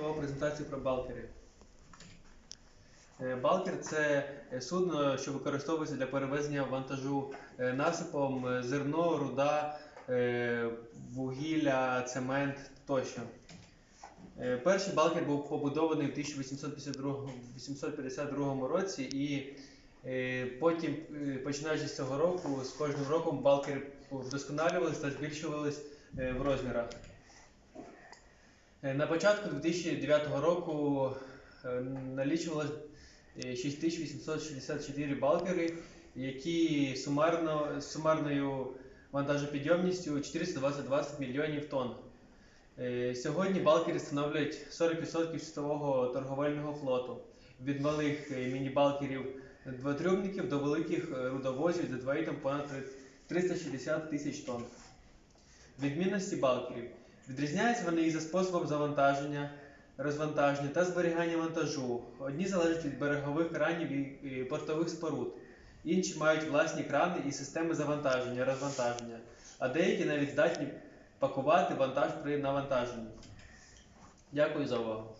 коротко презентацію про балкери. Балкер це е, судно, що використовується для перевезення вантажу е, насипом е, зерно, руда, вугілля, цемент тощо. Перший балкер був побудований в 1852, 1852 році, і потім, починаючи з цього року, з кожним роком балкери вдосконалювалися та збільшувались в розмірах. Е, На початку 2009 року е, налічувалось е, 6864 балкери, які сумарно, сумарною вантажопідйомністю 420 мільйонів тонн. Е, Сьогодні балкери становлять 40% світового торговельного флоту. Від малих е, міні-балкерів двотрюбників до великих е, рудовозів з дедвейтом понад 360 тисяч тонн. Відмінності балкерів. Відрізняються вони і за способом завантаження, розвантаження та зберігання вантажу. Одні залежать від берегових кранів і портових споруд, інші мають власні крани і системи завантаження, розвантаження, а деякі навіть здатні пакувати вантаж при навантаженні. Дякую за увагу.